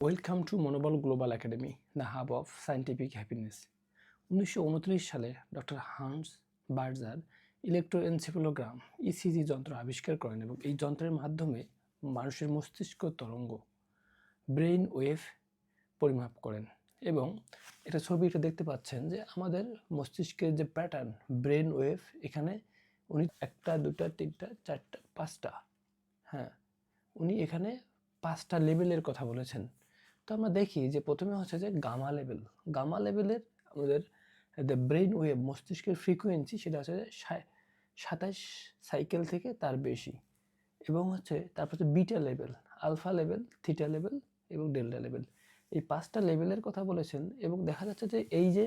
Welcome to Monobal global academy the hub of scientific happiness উনিশশো উনত্রিশ সালে doctor Hans Berger electroencephalogram ECG যন্ত্র আবিষ্কার করেন এবং এই যন্ত্রের মাধ্যমে মানুষের মস্তিষ্ক তরঙ্গ ব্রেইন ওয়েভ পরিমাপ করেন এবং এটা ছবি এটা দেখতে পাচ্ছেন যে আমাদের মস্তিষ্কের যে প্যাটার্ন ব্রেন ওয়েভ এখানে উনি একটা দুটা তিনটা, চারটা, পাঁচটা হ্যাঁ উনি এখানে পাঁচটা লেভেলের কথা বলেছেন। তো আমরা দেখি যে প্রথমে হচ্ছে যে গামা লেভেল গামা লেভেলের আমাদের দ্য ব্রেন ওয়েভ মস্তিষ্কের ফ্রিকোয়েন্সি সেটা হচ্ছে সাতাশ সাইকেল থেকে তার বেশি এবং হচ্ছে তারপর হচ্ছে beta level alpha level theta level এবং ডেল্টা লেভেল এই পাঁচটা লেভেলের কথা বলেছেন এবং দেখা যাচ্ছে যে এই যে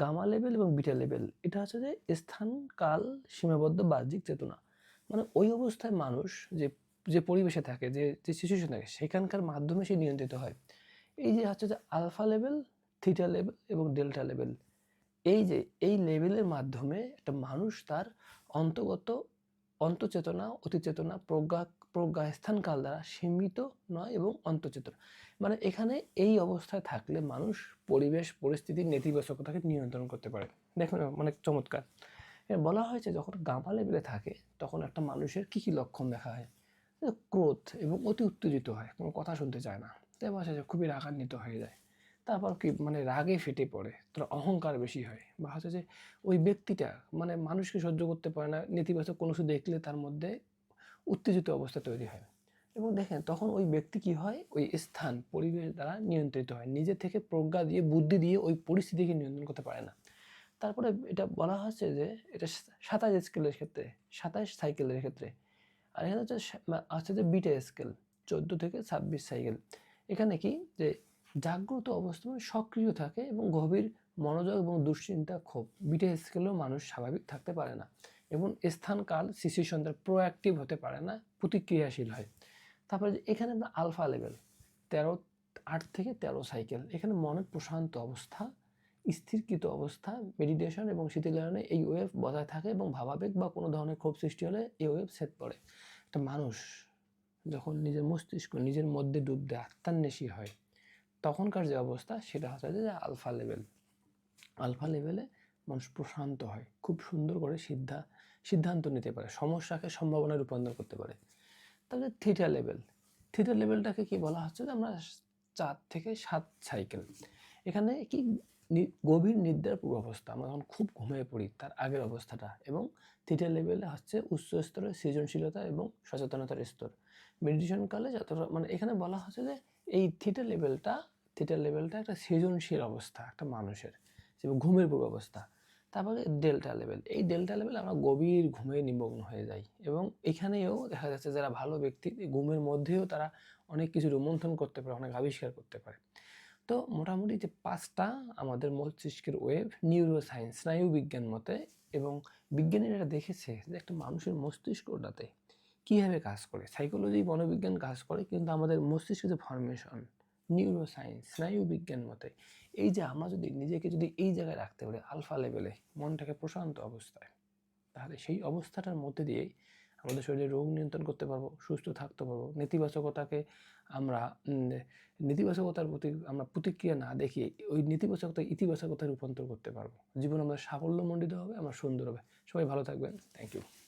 গামা লেভেল এবং বিটা লেভেল এটা হচ্ছে যে স্থান, কাল, সীমাবদ্ধ, বাহ্যিক চেতনা। মানে ওই অবস্থায় মানুষ যে যে পরিবেশে থাকে, যে যে সিচুয়েশন থাকে, সেখানকার মাধ্যমে সে নিয়ন্ত্রিত হয়। এই যে হচ্ছে যে আলফা লেভেল, থিটা লেভেল এবং ডেল্টা লেভেল, এই যে এই লেভেলের মাধ্যমে একটা মানুষ তার অন্তর্গত অন্তচেতনা, অতিচেতনা, প্রজ্ঞা প্রজ্ঞা স্থানকাল দ্বারা সীমিত নয় এবং অন্তচেতনা। মানে এখানে এই অবস্থায় থাকলে মানুষ পরিবেশ পরিস্থিতির নেতিবাচকতাকে নিয়ন্ত্রণ করতে পারে। দেখুন মানে চমৎকার। বলা হয়েছে যখন গামা লেভেলে থাকে, তখন একটা মানুষের কী কী লক্ষণ দেখা হয়? ক্রোধ এবং অতি উত্তেজিত হয়, কোনো কথা শুনতে চায় না। তাই যে খুবই রাগান্বিত হয়ে যায়। তারপর কি মানে রাগে ফেটে পড়ে, তার অহংকার বেশি হয়। বা হচ্ছে যে ওই ব্যক্তিটা মানে মানুষকে সহ্য করতে পারে না, নেতিবাচক কোনো কিছু দেখলে তার মধ্যে উত্তেজিত অবস্থা তৈরি হয়। এবং দেখেন তখন ওই ব্যক্তি কি হয়? ওই স্থান, পরিবেশ দ্বারা নিয়ন্ত্রিত হয়। নিজে থেকে প্রজ্ঞা দিয়ে, বুদ্ধি দিয়ে ওই পরিস্থিতিকে নিয়ন্ত্রণ করতে পারে না। তারপরে এটা বলা হচ্ছে যে এটা সাতাশ স্কেলের ক্ষেত্রে, সাতাশ সাইকেলের ক্ষেত্রে। আর এখানে হচ্ছে হচ্ছে যে বিটা স্কেল, চোদ্দ থেকে ছাব্বিশ সাইকেল। এখানে কি? যে জাগ্রত অবস্থা মানে সক্রিয় থাকে এবং গভীর মনোযোগ এবং দুশ্চিন্তা ক্ষোভ বিটা স্কেলেও মানুষ স্বাভাবিক থাকতে পারে না এবং স্থান কাল সিচুয়েশন তার প্রোঅ্যাক্টিভ হতে পারে না, প্রতিক্রিয়াশীল হয়। তারপরে এখানে আমরা আলফা লেভেল, তেরো, আট থেকে তেরো সাইকেল, এখানে মনের প্রশান্ত অবস্থা, স্থিরকৃত অবস্থা, মেডিটেশন এবং শীতলায়নে এই ওয়েভ বজায় থাকে এবং ভাবাবেগ বা কোনো ধরনের ক্ষোভ সৃষ্টি হলে এই ওয়েভ সেট পড়ে। একটা মানুষ যখন নিজের মস্তিষ্ক নিজের মধ্যে ডুব দেয়, আত্মান্বেষী হয়, তখনকার যে অবস্থা সেটা হচ্ছে যে আলফা লেভেল। আলফা লেভেলে মানুষ প্রশান্ত হয়, খুব সুন্দর করে সিদ্ধা, সিদ্ধান্ত নিতে পারে, সমস্যাকে সম্ভাবনায় রূপান্তর করতে পারে। তাহলে থিটা লেভেল থিটা লেভেলটাকে কি বলা হচ্ছে যে আমরা চার থেকে সাত সাইকেল এখানে কি গভীর নিদ্রার পূর্বাবস্থা। আমরা যখন খুব ঘুমিয়ে পড়ি, তার আগের অবস্থাটা এবং থিটা লেভেলে হচ্ছে উচ্চ স্তরের সৃজনশীলতা এবং সচেতনতার স্তর। মেডিটেশন কালে যতটা মানে এখানে বলা হচ্ছে যে এই থিটা লেভেলটা থিটা লেভেলটা একটা সৃজনশীল অবস্থা, একটা মানুষের যেমন ঘুমের পূর্বাবস্থা। তারপরে ডেল্টা লেভেল এই ডেল্টা লেভেল আমরা গভীর ঘুমে নিমগ্ন হয়ে যাই এবং এখানেও দেখা যাচ্ছে যারা ভালো ব্যক্তি, ঘুমের মধ্যেও তারা অনেক কিছু রোমন্থন করতে পারে, অনেক আবিষ্কার করতে পারে। তো মোটামুটি যে পাঁচটা আমাদের মস্তিষ্কের ওয়েভ নিউরো সায়েন্স স্নায়ু বিজ্ঞান মতে এবং বিজ্ঞানীরা দেখেছে যে একটা মানুষের মস্তিষ্কটাতে কীভাবে কাজ করে। সাইকোলজি মনোবিজ্ঞান কাজ করে, কিন্তু আমাদের মস্তিষ্কের যে ফরমেশন নিউরো সায়েন্স স্নায়ু মতে এই যে আমরা যদি নিজেকে যদি এই জায়গায় রাখতে পারি আলফা লেভেলে মনটাকে প্রশান্ত অবস্থায়, তাহলে সেই অবস্থাটার মধ্যে দিয়েই আমাদের শরীরে রোগ নিয়ন্ত্রণ করতে পারব, সুস্থ থাকতে পারব। নেতিবাচকতাকে আমরা নেতিবাচকতার প্রতি আমরা প্রতিক্রিয়া না দেখিয়ে ওই নেতিবাচকতা ইতিবাচকতায় রূপান্তর করতে পারব। জীবন আমরা সাফল্যমণ্ডিত হবে, আমরা সুন্দর হবে। সবাই ভালো থাকবেন। Thank you